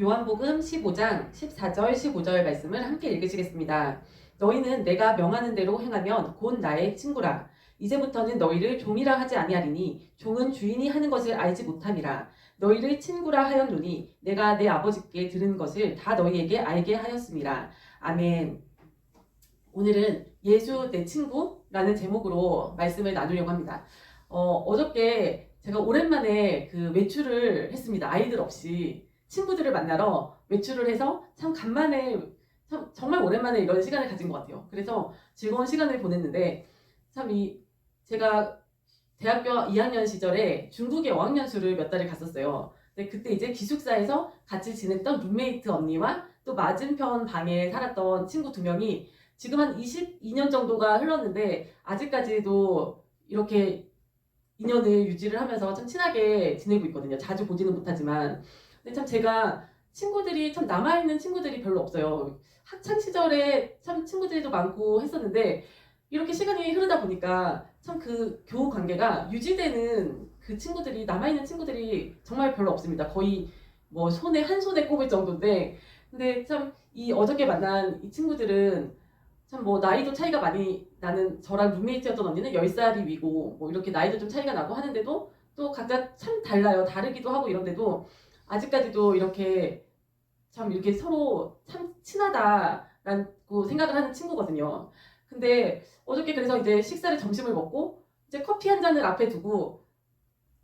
요한복음 15장 14절 15절 말씀을 함께 읽으시겠습니다. 너희는 내가 명하는 대로 행하면 곧 나의 친구라. 이제부터는 너희를 종이라 하지 아니하리니 종은 주인이 하는 것을 알지 못함이라. 너희를 친구라 하였노니 내가 내 아버지께 들은 것을 다 너희에게 알게 하였음이라. 아멘. 오늘은 예수 내 친구라는 제목으로 말씀을 나누려고 합니다. 어, 어저께 제가 오랜만에 그 외출을 했습니다. 아이들 없이 친구들을 만나러 외출을 해서 참 간만에 참 정말 오랜만에 이런 시간을 가진 것 같아요. 그래서 즐거운 시간을 보냈는데 참 이 제가 대학교 2학년 시절에 중국에 어학연수를 몇 달을 갔었어요. 근데 그때 이제 기숙사에서 같이 지냈던 룸메이트 언니와 또 맞은편 방에 살았던 친구 두 명이 지금 한 22년 정도가 흘렀는데 아직까지도 이렇게 인연을 유지를 하면서 참 친하게 지내고 있거든요. 자주 보지는 못하지만. 근데 참 제가 친구들이 참 남아있는 친구들이 별로 없어요. 학창 시절에 참 친구들도 많고 했었는데 이렇게 시간이 흐르다 보니까 참 그 교우 관계가 유지되는 그 친구들이 남아있는 친구들이 정말 별로 없습니다. 거의 뭐 손에 한 손에 꼽을 정도인데 근데 참 이 어저께 만난 이 친구들은 참 뭐 나이도 차이가 많이 나는 저랑 룸메이트였던 언니는 10살이 위고 뭐 이렇게 나이도 좀 차이가 나고 하는데도 또 각자 참 달라요. 다르기도 하고 이런데도 아직까지도 이렇게 참 이렇게 서로 참 친하다라고 생각을 하는 친구거든요. 근데 어저께 그래서 이제 식사를 점심을 먹고 이제 커피 한 잔을 앞에 두고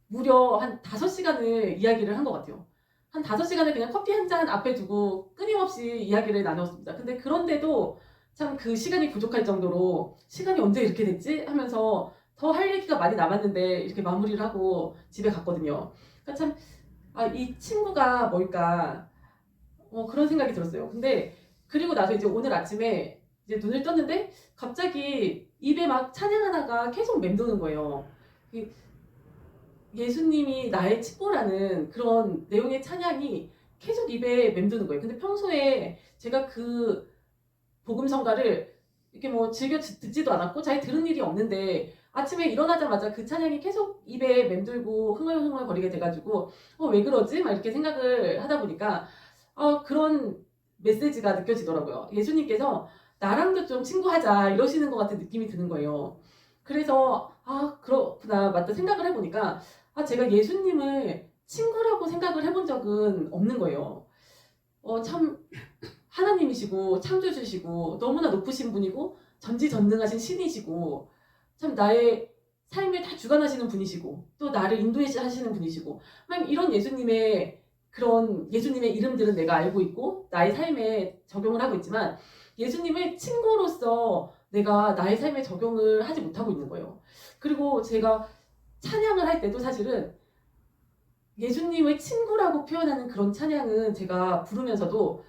무려 한 5시간을 이야기를 한 것 같아요. 한 5시간을 그냥 커피 한 잔 앞에 두고 끊임없이 이야기를 나눴습니다. 근데 그런데도 참 그 시간이 부족할 정도로 시간이 언제 이렇게 됐지? 하면서 더 할 얘기가 많이 남았는데 이렇게 마무리를 하고 집에 갔거든요. 그러니까 참, 아, 이 친구가 뭘까? 어, 그런 생각이 들었어요. 근데 그리고 나서 이제 오늘 아침에 이제 눈을 떴는데 갑자기 입에 막 찬양 하나가 계속 맴도는 거예요. 이 예수님이 나의 친구라는 그런 내용의 찬양이 계속 입에 맴도는 거예요. 근데 평소에 제가 그 복음성가를 이렇게 뭐 즐겨 듣- 듣지도 않았고 잘 들은 일이 없는데 아침에 일어나자마자 그 찬양이 계속 입에 맴돌고 흥얼흥얼 거리게 돼가지고 어 왜 그러지? 막 이렇게 생각을 하다 보니까 어 그런 메시지가 느껴지더라고요. 예수님께서 나랑도 좀 친구하자 이러시는 것 같은 느낌이 드는 거예요. 그래서 아 그렇구나 맞다 생각을 해보니까 아 제가 예수님을 친구라고 생각을 해본 적은 없는 거예요. 어 참 하나님이시고 창조주시고 너무나 높으신 분이고 전지전능하신 신이시고 참 나의 삶을 다 주관하시는 분이시고 또 나를 인도하시는 분이시고 막 이런 예수님의 그런 예수님의 이름들은 내가 알고 있고 나의 삶에 적용을 하고 있지만 예수님을 친구로서 내가 나의 삶에 적용을 하지 못하고 있는 거예요. 그리고 제가 찬양을 할 때도 사실은 예수님을 친구라고 표현하는 그런 찬양은 제가 부르면서도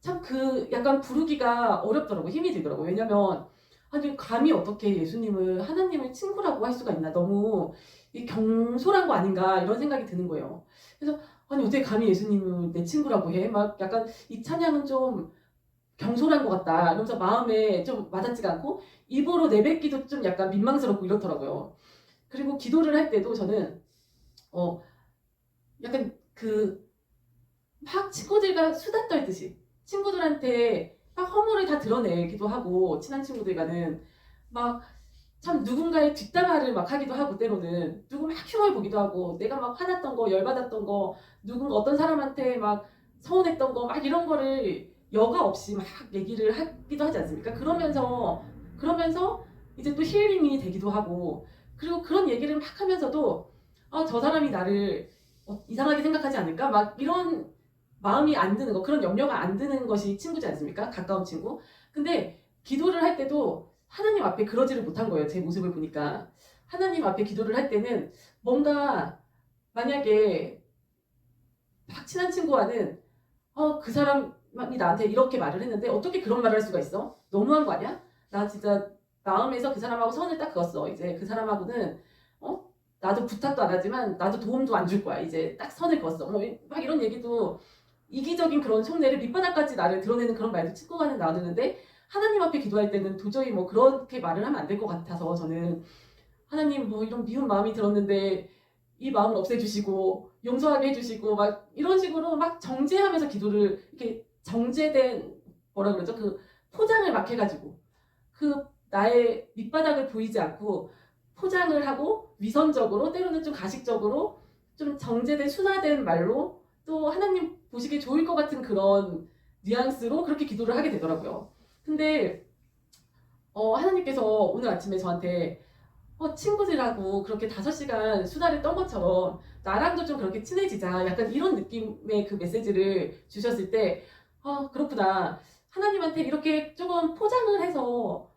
참 그 약간 부르기가 어렵더라고요. 힘이 들더라고요. 왜냐면 아니 감히 어떻게 예수님을 하나님을 친구라고 할 수가 있나 너무 이 경솔한 거 아닌가 이런 생각이 드는 거예요. 그래서 아니 어떻게 감히 예수님을 내 친구라고 해? 막 약간 이 찬양은 좀 경솔한 것 같다. 이러면서 마음에 좀 와닿지가 않고 입으로 내뱉기도 좀 약간 민망스럽고 이렇더라고요. 그리고 기도를 할 때도 저는 어 약간 그 막 친구들과 수다 떨듯이 친구들한테 막 허물을 다 드러내기도 하고 친한 친구들과는 막 참 누군가의 뒷담화를 막 하기도 하고 때로는 누구 막 흉을 보기도 하고 내가 막 화났던 거 열받았던 거 누군가 어떤 사람한테 막 서운했던 거 막 이런 거를 여과 없이 막 얘기를 하기도 하지 않습니까? 그러면서 그러면서 이제 또 힐링이 되기도 하고 그리고 그런 얘기를 막 하면서도 아, 저 사람이 나를 어, 이상하게 생각하지 않을까? 막 이런 마음이 안 드는 거, 그런 염려가 안 드는 것이 친구지 않습니까? 가까운 친구. 근데 기도를 할 때도 하나님 앞에 그러지를 못한 거예요. 제 모습을 보니까. 하나님 앞에 기도를 할 때는 뭔가 만약에 막 친한 친구와는 어, 그 사람이 나한테 이렇게 말을 했는데 어떻게 그런 말을 할 수가 있어? 너무한 거 아니야? 나 진짜 마음에서 그 사람하고 선을 딱 그었어. 이제 그 사람하고는 어? 나도 부탁도 안 하지만 나도 도움도 안 줄 거야. 이제 딱 선을 그었어. 뭐 막 이런 얘기도 이기적인 그런 속내를 밑바닥까지 나를 드러내는 그런 말도 친구간에 나누는데 하나님 앞에 기도할 때는 도저히 뭐 그렇게 말을 하면 안 될 것 같아서 저는 하나님 뭐 이런 미운 마음이 들었는데 이 마음을 없애주시고 용서하게 해주시고 막 이런 식으로 막 정제하면서 기도를 이렇게 정제된 뭐라 그러죠? 그 포장을 막 해가지고 그 나의 밑바닥을 보이지 않고 포장을 하고 위선적으로 때로는 좀 가식적으로 좀 정제된 순화된 말로 또 하나님 보시기에 좋을 것 같은 그런 뉘앙스로 그렇게 기도를 하게 되더라고요. 근데 어, 하나님께서 오늘 아침에 저한테 어, 친구들하고 그렇게 다섯 시간 수다를 떤 것처럼 나랑도 좀 그렇게 친해지자 약간 이런 느낌의 그 메시지를 주셨을 때 아, 그렇구나. 하나님한테 이렇게 조금 포장을 해서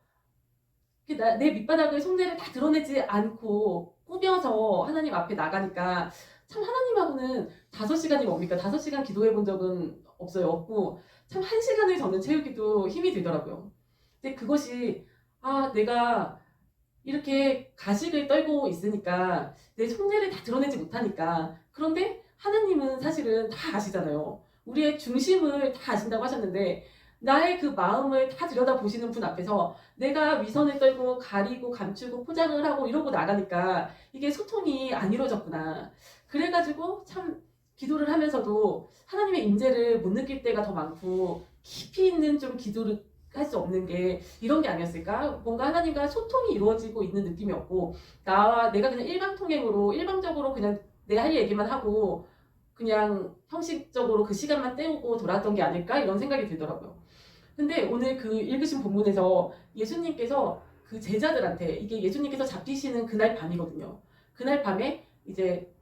내 밑바닥을 속내를 다 드러내지 않고 꾸며서 하나님 앞에 나가니까 참 하나님하고는 다섯 시간이 뭡니까? 다섯 시간 기도해 본 적은 없어요. 없고 참 한 시간을 저는 채우기도 힘이 들더라고요. 근데 그것이 아 내가 이렇게 가식을 떨고 있으니까 내 속내를 다 드러내지 못하니까 그런데 하나님은 사실은 다 아시잖아요. 우리의 중심을 다 아신다고 하셨는데 나의 그 마음을 다 들여다보시는 분 앞에서 내가 위선을 떨고 가리고 감추고 포장을 하고 이러고 나가니까 이게 소통이 안 이루어졌구나. 그래가지고 참 기도를 하면서도 하나님의 임재를 못 느낄 때가 더 많고 깊이 있는 좀 기도를 할 수 없는 게 이런 게 아니었을까? 뭔가 하나님과 소통이 이루어지고 있는 느낌이 없고 나와 내가 그냥 일방 통행으로 일방적으로 그냥 내 할 얘기만 하고 그냥 형식적으로 그 시간만 때우고 돌아왔던 게 아닐까 이런 생각이 들더라고요. 근데 오늘 그 읽으신 본문에서 예수님께서 그 제자들한테 이게 예수님께서 잡히시는 그날 밤이거든요. 그날 밤에 이제 예-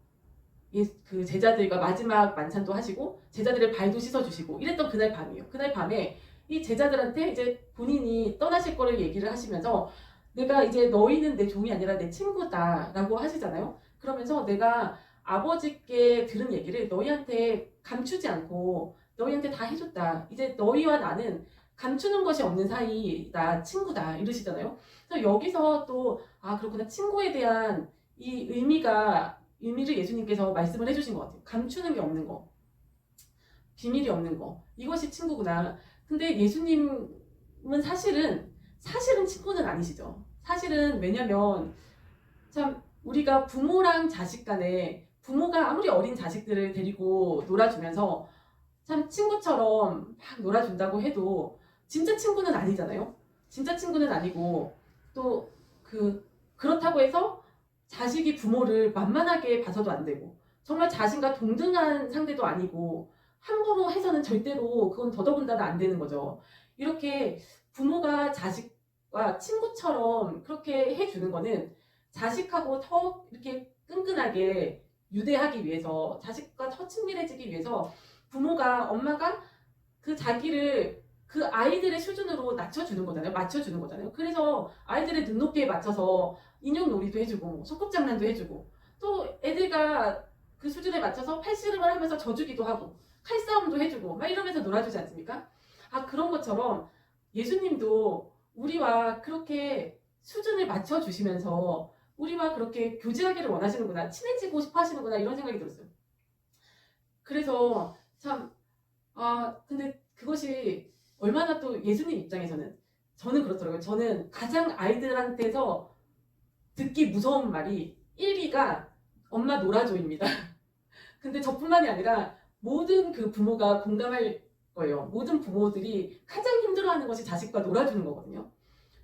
그 제자들과 마지막 만찬도 하시고 제자들의 발도 씻어주시고 이랬던 그날 밤이에요. 그날 밤에 이 제자들한테 이제 본인이 떠나실 거를 얘기를 하시면서 내가 이제 너희는 내 종이 아니라 내 친구다라고 하시잖아요. 그러면서 내가 아버지께 들은 얘기를 너희한테 감추지 않고 너희한테 다 해줬다. 이제 너희와 나는 감추는 것이 없는 사이다. 친구다. 이러시잖아요. 그래서 여기서 또, 아, 그렇구나. 친구에 대한 이 의미가, 의미를 예수님께서 말씀을 해주신 것 같아요. 감추는 게 없는 거. 비밀이 없는 거. 이것이 친구구나. 근데 예수님은 사실은, 사실은 친구는 아니시죠. 사실은 왜냐면, 참, 우리가 부모랑 자식 간에 부모가 아무리 어린 자식들을 데리고 놀아주면서 참 친구처럼 막 놀아준다고 해도 진짜 친구는 아니잖아요. 진짜 친구는 아니고 또 그 그렇다고 해서 자식이 부모를 만만하게 봐서도 안 되고 정말 자신과 동등한 상대도 아니고 함부로 해서는 절대로 그건 더더군다나 안 되는 거죠. 이렇게 부모가 자식과 친구처럼 그렇게 해주는 거는 자식하고 더 이렇게 끈끈하게 유대하기 위해서 자식과 더 친밀해지기 위해서 부모가 엄마가 그 자기를 그 아이들의 수준으로 낮춰주는 거잖아요. 맞춰주는 거잖아요. 그래서 아이들의 눈높이에 맞춰서 인형 놀이도 해주고 뭐 소꿉장난도 해주고 또 애들과 그 수준에 맞춰서 팔씨름을 하면서 져주기도 하고 칼싸움도 해주고 막 이러면서 놀아주지 않습니까? 아 그런 것처럼 예수님도 우리와 그렇게 수준을 맞춰주시면서 우리와 그렇게 교제하기를 원하시는구나 친해지고 싶어 하시는구나 이런 생각이 들었어요. 그래서 참 아 근데 그것이 얼마나 또 예수님 입장에서는 저는 그렇더라고요. 저는 가장 아이들한테서 듣기 무서운 말이 1위가 엄마 놀아줘입니다. 근데 저뿐만이 아니라 모든 그 부모가 공감할 거예요. 모든 부모들이 가장 힘들어하는 것이 자식과 놀아주는 거거든요.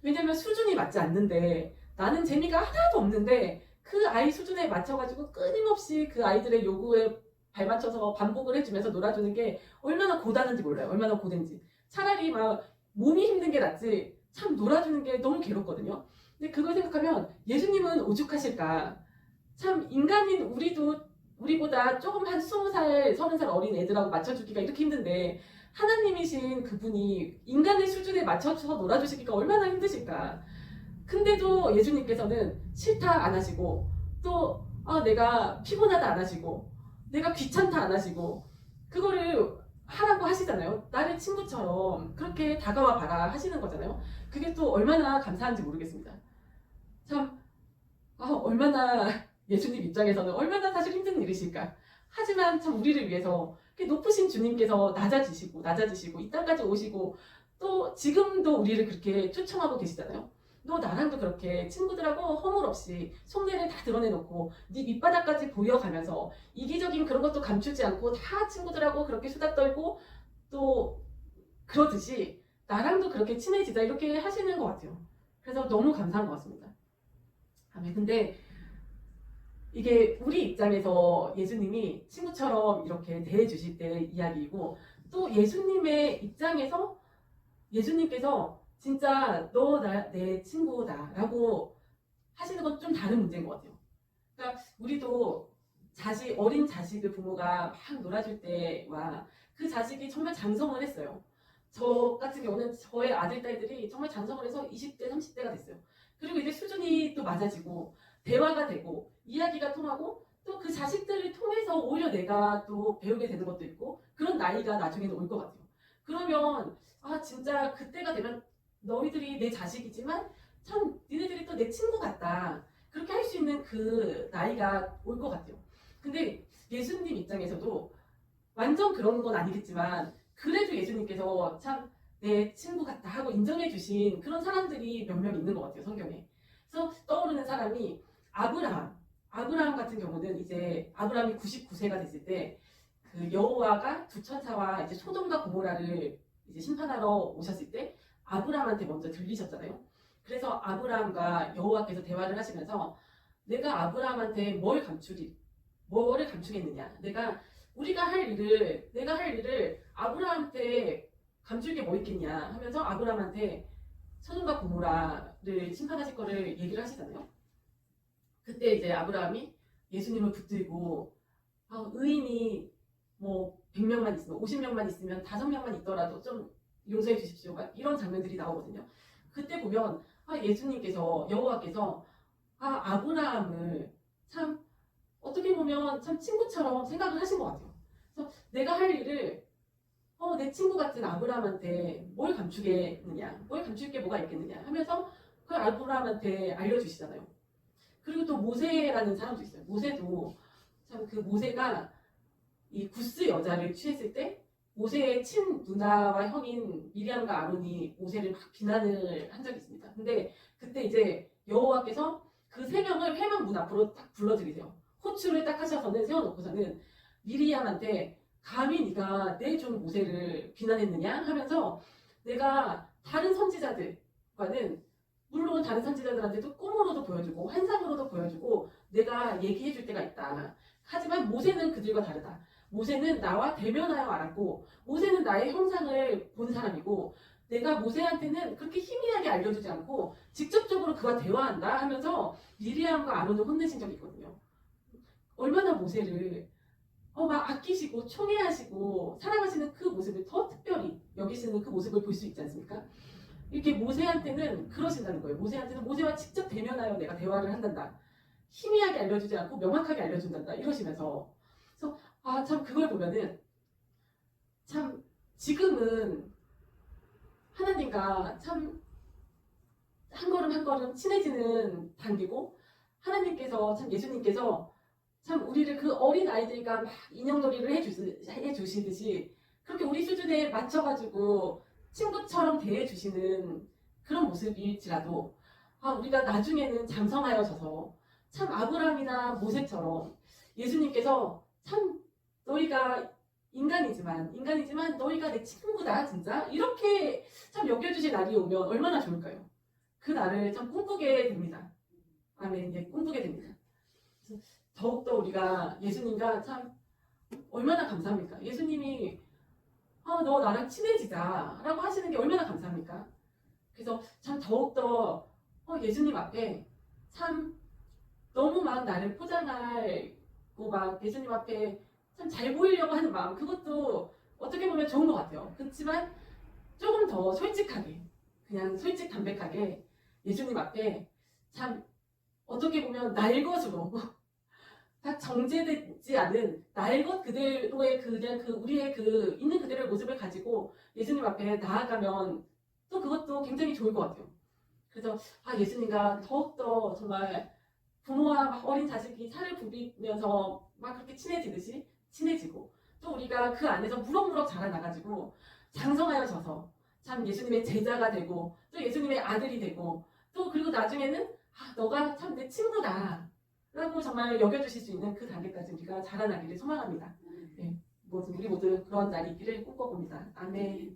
왜냐면 수준이 맞지 않는데 나는 재미가 하나도 없는데 그 아이 수준에 맞춰가지고 끊임없이 그 아이들의 요구에 발맞춰서 반복을 해주면서 놀아주는 게 얼마나 고단한지 몰라요. 얼마나 고된지. 차라리 막 몸이 힘든 게 낫지 참 놀아주는 게 너무 괴롭거든요. 근데 그걸 생각하면 예수님은 오죽하실까. 참 인간인 우리도 우리보다 조금 한 스무 살, 서른 살 어린 애들하고 맞춰주기가 이렇게 힘든데 하나님이신 그분이 인간의 수준에 맞춰서 놀아주시기가 얼마나 힘드실까. 근데도 예수님께서는 싫다 안 하시고 또 아, 내가 피곤하다 안 하시고 내가 귀찮다 안 하시고 그거를 하라고 하시잖아요. 나를 친구처럼 그렇게 다가와 봐라 하시는 거잖아요. 그게 또 얼마나 감사한지 모르겠습니다. 참 아, 얼마나 예수님 입장에서는 얼마나 사실 힘든 일이실까. 하지만 참 우리를 위해서 높으신 주님께서 낮아지시고 낮아지시고 이 땅까지 오시고 또 지금도 우리를 그렇게 초청하고 계시잖아요. 너 나랑도 그렇게 친구들하고 허물 없이 속내를 다 드러내놓고 네 밑바닥까지 보여가면서 이기적인 그런 것도 감추지 않고 다 친구들하고 그렇게 수다 떨고 또 그러듯이 나랑도 그렇게 친해지자 이렇게 하시는 것 같아요. 그래서 너무 감사한 것 같습니다. 근데 이게 우리 입장에서 예수님이 친구처럼 이렇게 대해 주실 때 이야기이고 또 예수님의 입장에서 예수님께서 진짜 너나내 친구다라고 하시는 건 좀 다른 문제인 것 같아요. 그러니까 우리도 자식 어린 자식을 부모가 막 놀아줄 때와 그 자식이 정말 장성을 했어요. 저 같은 경우는 저의 아들 딸들이 정말 장성을 해서 20대 30대가 됐어요. 그리고 이제 수준이 또 맞아지고 대화가 되고 이야기가 통하고 또 그 자식들을 통해서 오히려 내가 또 배우게 되는 것도 있고 그런 나이가 나중에는 올 것 같아요. 그러면 아 진짜 그때가 되면 너희들이 내 자식이지만 참 니네들이 또 내 친구 같다. 그렇게 할 수 있는 그 나이가 올 것 같아요. 근데 예수님 입장에서도 완전 그런 건 아니겠지만 그래도 예수님께서 참 내 친구 같다 하고 인정해 주신 그런 사람들이 몇명 있는 것 같아요 성경에. 그래서 떠오르는 사람이 아브라함. 아브라함 같은 경우는 이제 아브라함이 99세가 됐을 때 그 여호와가 두 천사와 이제 소돔과 고모라를 이제 심판하러 오셨을 때 아브라함한테 먼저 들리셨잖아요. 그래서 아브라함과 여호와께서 대화를 하시면서 내가 아브라함한테 뭘 감추리, 뭐를 감추겠느냐. 내가 우리가 할 일을 내가 할 일을 아브라함한테 감출 게 뭐 있겠냐 하면서 아브라함한테 소돔과 고모라를 심판하실 거를 얘기를 하시잖아요. 그때 이제 아브라함이 예수님을 붙들고 아, 의인이 뭐 100명만 있으면 50명만 있으면 5명만 있더라도 좀 용서해 주십시오. 막 이런 장면들이 나오거든요. 그때 보면 아, 예수님께서 여호와께서 아, 아브라함을 참 어떻게 보면 참 친구처럼 생각을 하신 것 같아요. 그래서 내가 할 일을 어, 내 친구 같은 아브라함한테 뭘 감추겠느냐, 뭘 감출 게 뭐가 있겠느냐 하면서 그 아브라함한테 알려주시잖아요. 그리고 또 모세라는 사람도 있어요. 모세도 참 그 모세가 이 구스 여자를 취했을 때 모세의 친 누나와 형인 미리암과 아론이 모세를 막 비난을 한 적이 있습니다. 근데 그때 이제 여호와께서 그 세 명을 회막 문 앞으로 딱 불러들이세요. 호출을 딱 하셔서는 세워놓고서는 미리암한테 감히 네가 내 종 모세를 비난했느냐 하면서 내가 다른 선지자들과는 물론 다른 선지자들한테도 꿈으로도 보여주고 환상으로도 보여주고 내가 얘기해 줄 때가 있다. 하지만 모세는 그들과 다르다. 모세는 나와 대면하여 알았고 모세는 나의 형상을 본 사람이고 내가 모세한테는 그렇게 희미하게 알려주지 않고 직접적으로 그와 대화한다 하면서 미리암과 아론을 혼내신 적이 있거든요. 얼마나 모세를 어, 막 아끼시고 총애하시고 사랑하시는 그 모습을 더 특별히 여기시는 그 모습을 볼 수 있지 않습니까? 이렇게 모세한테는 그러신다는 거예요. 모세한테는 모세와 직접 대면하여 내가 대화를 한단다. 희미하게 알려주지 않고 명확하게 알려준단다. 이러시면서. 아, 참, 그걸 보면은, 참, 지금은 하나님과 참, 한 걸음 한 걸음 친해지는 단계고, 하나님께서, 참, 예수님께서 참, 우리를 그 어린 아이들과 막 인형놀이를 해주시, 해주시듯이, 그렇게 우리 수준에 맞춰가지고, 친구처럼 대해주시는 그런 모습일지라도 아, 우리가 나중에는 장성하여져서 참 아브라함이나 모세처럼 예수님께서 참 너희가 인간이지만 인간이지만 너희가 내 친구다 진짜 이렇게 참 여겨주실 날이 오면 얼마나 좋을까요? 그 날을 참 꿈꾸게 됩니다. 아멘. 예, 꿈꾸게 됩니다. 더욱더 우리가 예수님과 참 얼마나 감사합니까? 예수님이 아, 너 나랑 친해지자. 라고 하시는 게 얼마나 감사합니까? 그래서 참 더욱더 어, 예수님 앞에 참 너무 막 나를 포장하고 막 예수님 앞에 참 잘 보이려고 하는 마음, 그것도 어떻게 보면 좋은 것 같아요. 그렇지만 조금 더 솔직하게, 그냥 솔직 담백하게 예수님 앞에 참 어떻게 보면 날 것으로 다 정제되지 않은 나의 것 그대로의 그냥 그 우리의 그 있는 그대로의 모습을 가지고 예수님 앞에 나아가면 또 그것도 굉장히 좋을 것 같아요. 그래서 아 예수님과 더욱더 정말 부모와 막 어린 자식이 살을 부비면서 막 그렇게 친해지듯이 친해지고 또 우리가 그 안에서 무럭무럭 자라나가지고 장성하여 져서 참 예수님의 제자가 되고 또 예수님의 아들이 되고 또 그리고 나중에는 아, 너가 참 내 친구다. 라고 정말 여겨주실 수 있는 그 단계까지 우리가 자라나기를 소망합니다. 네, 모두 우리 모두 그런 날이 있기를 꿈꿔봅니다. 아멘.